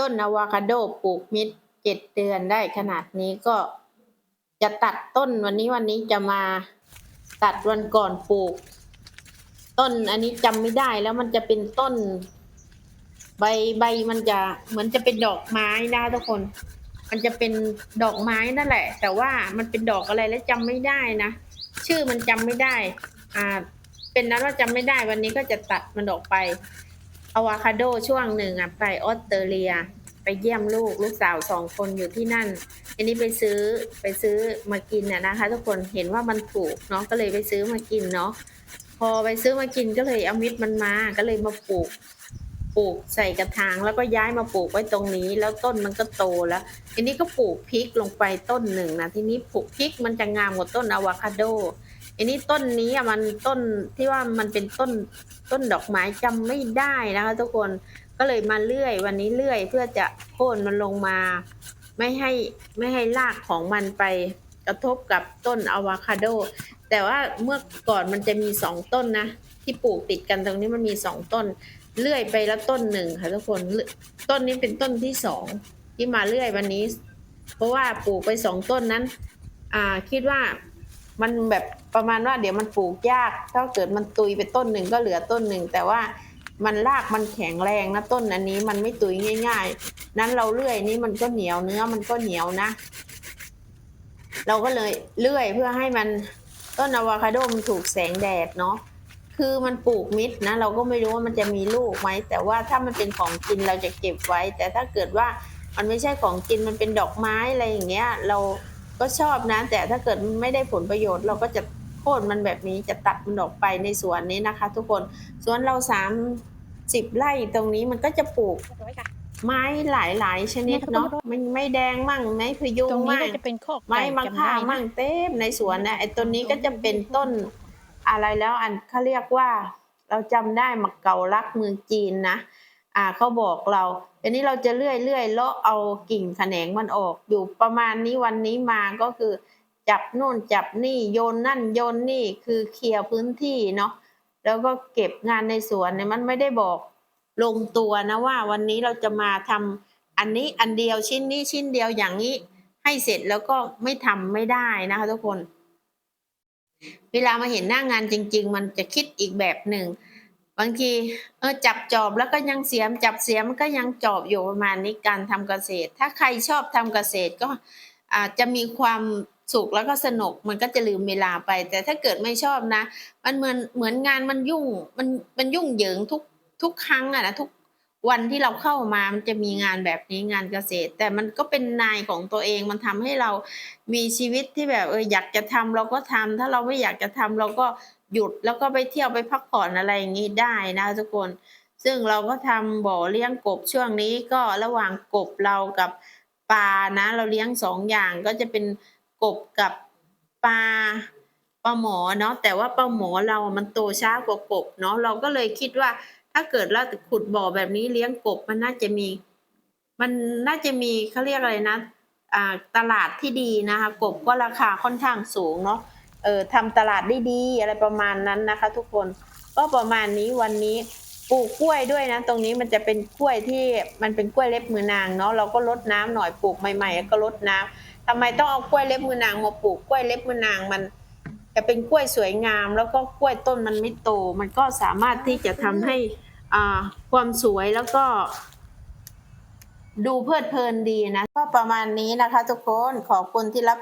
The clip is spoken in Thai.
ต้นอะโวคาโดปลูกมิดเจ็ดเดือนได้ขนาดนี้ก็จะตัดต้นวันนี้วันนี้จะมาตัดวันก่อนปลูก ต้นอันนี้จำไม่ได้แล้วมันจะเป็นต้น ใบใบมันจะเหมือนจะเป็นดอกไม้นะทุกคน มันจะเป็นดอกไม้นั่นแหละ แต่ว่ามันเป็นดอกอะไรแล้วจำไม่ได้นะชื่อมันจำไม่ได้ อ่า เป็นนั้นว่าจำไม่ได้วันนี้ก็จะตัดมันออกไป อะวาคาโดช่วงหนึ่งอะไปออสเตรเลีย ไปเยี่ยมลูกลูกสาวสองคนอยู่ที่นั่น อันนี้ไปซื้อไปซื้อมากินน่ะนะคะ ทุกคนเห็นว่ามันถูกเนาะก็เลยไปซื้อมากินเนาะพอไปซื้อมากินก็เลยเอามิดมันมาก็เลยมาปลูกปลูกใส่กระถางแล้วก็ย้ายมาปลูกไว้ตรงนี้ แล้วต้นมันก็โตแล้วทีนี้ก็ปลูกพริกลงไปต้นหนึ่งนะทีนี้ปลูกพริกมันจะงามกว่าต้นอะวาคาโดอันนี้ต้นนี้อะมันต้นที่ว่ามันเป็นต้น ต้นดอกไม้จำไม่ได้นะคะทุกคนก็เลยมาเลื่อยวันนี้เลื่อยเพื่อจะโค่นมันลงมา ไม่ให้ไม่ให้รากของมันไปกระทบกับต้นอะวาคาโด แต่ว่าเมื่อก่อนมันจะมีสองต้นนะ ที่ปลูกติดกันตรงนี้มันมีสองต้น เลื่อยไปแล้วต้นหนึ่งค่ะทุกคนต้นนี้เป็นต้นที่สองที่มาเลื่อยวันนี้ เพราะว่าปลูกไปสองต้นนั้น อ่าคิดว่า มันแบบประมาณว่าเดี๋ยวมันปลูกยากถ้าเกิดมันตุยไปต้นหนึ่งก็เหลือต้นหนึ่งแต่ว่ามันรากมันแข็งแรงนะต้นอันนี้มันไม่ตุยง่าย ๆ นั้นเราเลื่อยนี้มันก็เหนียวเนื้อมันก็เหนียวนะ เราก็เลยเลื่อยเพื่อให้มันต้นอะวาคาโดมันถูกแสงแดดเนาะคือมันปลูกมิดนะ เราก็ไม่รู้ว่ามันจะมีลูกไหมแต่ว่าถ้ามันเป็นของกินเราจะเก็บไว้ แต่ถ้าเกิดว่ามันไม่ใช่ของกินมันเป็นดอกไม้อะไรอย่างเงี้ย เรา ก็ชอบนะ แต่ถ้าเกิดมันไม่ได้ผลประโยชน์ เราก็จะโค่นมันแบบนี้จะตัดมันออกไปในสวนนี้นะคะ ทุกคนสวนเราสามสิบไร่ตรงนี้มันก็จะปลูกไม้หลาย ๆ ชนิดเนาะมันไม่แดงมั่งไม้พยุงตรงนี้มั่งก็จะเป็นคอกไม้ไก่มะจำค่าได้มั่นะงเต็มในสวนนะไอ้ต้นนี้ก็จะเป็นต้นอะไรแล้วอันเขาเรียกว่า เราจำได้มักเกาลักเมืองจีนนะ อ่าเขาบอกเราอันนี้เราจะเลื่อยเลื่อยเลาะเอากิ่งแขนงมันออกอยู่ประมาณนี้วันนี้มาก็คือ จับนู่นจับนี่โยนนั่นโยนนี่คือเคลียร์พื้นที่เนาะแล้วก็เก็บงานในสวนเนี่ยมันไม่ได้บอกลงตัวนะว่า วันนี้เราจะมาทำอันนี้อันเดียวชิ้นนี้ชิ้นเดียวอย่างนี้ ให้เสร็จแล้วก็ไม่ทำไม่ได้นะคะทุกคน เวลามาเห็นหน้างานจริง ๆ มันจะคิดอีกแบบหนึ่ง บางทีเออจับจอบแล้วก็ยังเสียม จับเสียมก็ยังจอบอยู่ประมาณนี้การทำเกษตร ถ้าใครชอบทำเกษตรก็อาจจะมีความสุขแล้วก็สนุกมันก็จะลืมเวลาไป แต่ถ้าเกิดไม่ชอบนะ มันเหมือนเหมือนงานมันยุ่งมันมันยุ่งเหยิงทุกทุกครั้งอะนะทุกวันที่เราเข้ามามันจะมีงานแบบนี้งานเกษตร แต่มันก็เป็นนายของตัวเองมันทำให้เรามีชีวิตที่แบบเอออยากจะทำเราก็ทำถ้าเราไม่อยากจะทำเราก็ หยุดแล้วก็ไปเที่ยวไปพักผ่อนอะไรอย่างนี้ได้นะทุกคน ซึ่งเราก็ทำบ่อเลี้ยงกบช่วงนี้ก็ระหว่างกบเรากับปลานะ เราเลี้ยงสองอย่างก็จะเป็นกบกับปลาปลาหมอเนาะแต่ว่าปลาหมอเรามันโตช้ากว่ากบเนาะเราก็เลยคิดว่า ถ้าเกิดเราขุดบ่อแบบนี้เลี้ยงกบมันน่าจะมี มันน่าจะมีเขาเรียกอะไรนะ อ่าตลาดที่ดีนะคะกบก็ราคาค่อนข้างสูงเนาะ เออทำตลาดได้ดีอะไรประมาณนั้นนะคะ ทุกคนก็ประมาณนี้วันนี้ปลูกกล้วยด้วยนะ ตรงนี้มันจะเป็นกล้วยที่มันเป็นกล้วยเล็บมือนางเนาะเราก็ลดน้ำหน่อยปลูกใหม่ๆก็ลดน้ำทำไมต้องเอากล้วยเล็บมือนางมาปลูกกล้วยเล็บมือนางมัน จะเป็นกล้วยสวยงาม แล้วก็กล้วยต้นมันไม่โต มันก็สามารถที่จะทำให้อ่าความสวยแล้วก็ ดูเพลิดเพลินดีนะก็ประมาณนี้นะคะ ทุกคนขอบคุณที่รับ